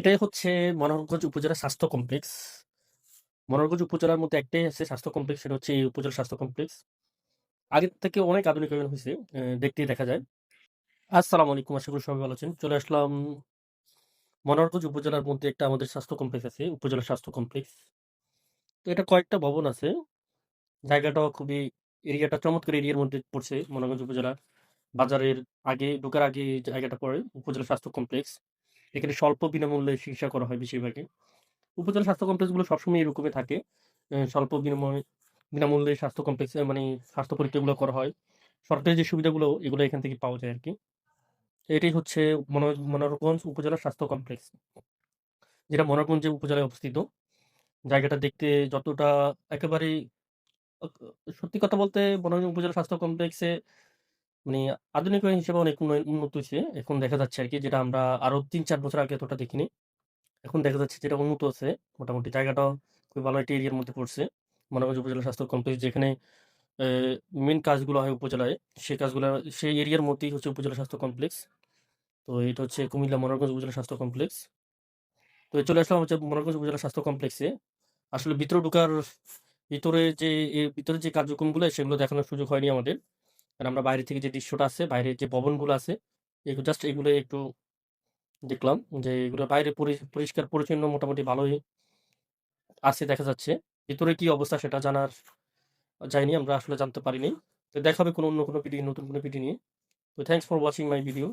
এটাই হচ্ছে মনোহরগঞ্জ উপজেলা স্বাস্থ্য কমপ্লেক্স। মনোহরগঞ্জ উপজেলার মধ্যে একটাই আছে স্বাস্থ্য কমপ্লেক্স সেটা হচ্ছে এই উপজেলা স্বাস্থ্য কমপ্লেক্স। আগের থেকে অনেক আধুনিকায়ন হয়েছে দেখতেই দেখা যায়। আসসালামু আলাইকুম আশা করি সবাই ভালো আছেন। চলে আসলাম মনোহরগঞ্জ উপজেলার মধ্যে একটা আমাদের স্বাস্থ্য কমপ্লেক্স আছে, উপজেলা স্বাস্থ্য কমপ্লেক্স। তো এটা কয়েকটা ভবন আছে। জায়গাটাও খুবই এরিয়াটা চমৎকার এরিয়ার মধ্যে পড়ছে মনোহরগঞ্জ উপজেলা। বাজারের আগে ঢোকার আগে জায়গাটা পড়ে উপজেলা স্বাস্থ্য কমপ্লেক্স। এখানে স্বল্প বিনামূল্যে চিকিৎসা করা হয় বেশিরভাগই। উপজেলা স্বাস্থ্য কমপ্লেক্সগুলো সবসময় এরকমই থাকে। স্বল্প বিনিময়ে বিনামূল্যে স্বাস্থ্য কমপ্লেক্স মানে স্বাস্থ্য পরীক্ষাগুলো করা হয়। সরকারি যে সুবিধাগুলো, এগুলো এখান থেকে পাওয়া যায় আর কি এটাই হচ্ছে মনো মনোহরগঞ্জ উপজেলা স্বাস্থ্য কমপ্লেক্স। যেটা মনোহরগঞ্জ উপজেলায় অবস্থিত। জায়গাটা দেখতে যতটা একেবারেই অক সত্যি কথা বলতে মনোহরগঞ্জ উপজেলা স্বাস্থ্য কমপ্লেক্সে মানে আধুনিক হিসেবে অনেক উন্নত হইছে। এখন দেখা যাচ্ছে আর কি যেটা আমরা আরও ৩-৪ বছর আগে এতটা দেখিনি। এখন দেখা যাচ্ছে যেটা উন্নত আছে মোটামুটি জায়গাটাও খুবই ভালো একটা এরিয়ার মধ্যে পড়ছে। মনোহরগঞ্জ উপজেলা স্বাস্থ্য কমপ্লেক্স যেখানে মেন কাজগুলো হয় উপজেলায়, সেই কাজগুলো সেই এরিয়ার মধ্যেই হচ্ছে উপজেলা স্বাস্থ্য কমপ্লেক্স। তো এটা হচ্ছে কুমিল্লা মনোহরগঞ্জ উপজেলা স্বাস্থ্য কমপ্লেক্স। তো চলে আসলাম হচ্ছে মনোহরগঞ্জ উপজেলা স্বাস্থ্য কমপ্লেক্সে। আসলে ভিতরে ঢুকার ভিতরে যে ভিতরে যে কার্যক্রমগুলো সেগুলো দেখানোর সুযোগ হয়নি আমাদের। কারণ আমরা বাইরে থেকে যে দৃশ্যটা আছে, বাইরের যে ভবনগুলো আছে, এগুলো জাস্ট এগুলো একটু দেখলাম যে এগুলো বাইরে পরি পরিষ্কার পরিচ্ছন্ন মোটামুটি ভালোই আছে দেখা যাচ্ছে। ভিতরে কি অবস্থা সেটা জানার যায়নি আমরা আসলে জানতে পারিনি। তো দেখা হবে কোনো অন্য কোনো ভিডিও নতুন কোনো ভিডিও নিয়ে। তো thanks for watching my video.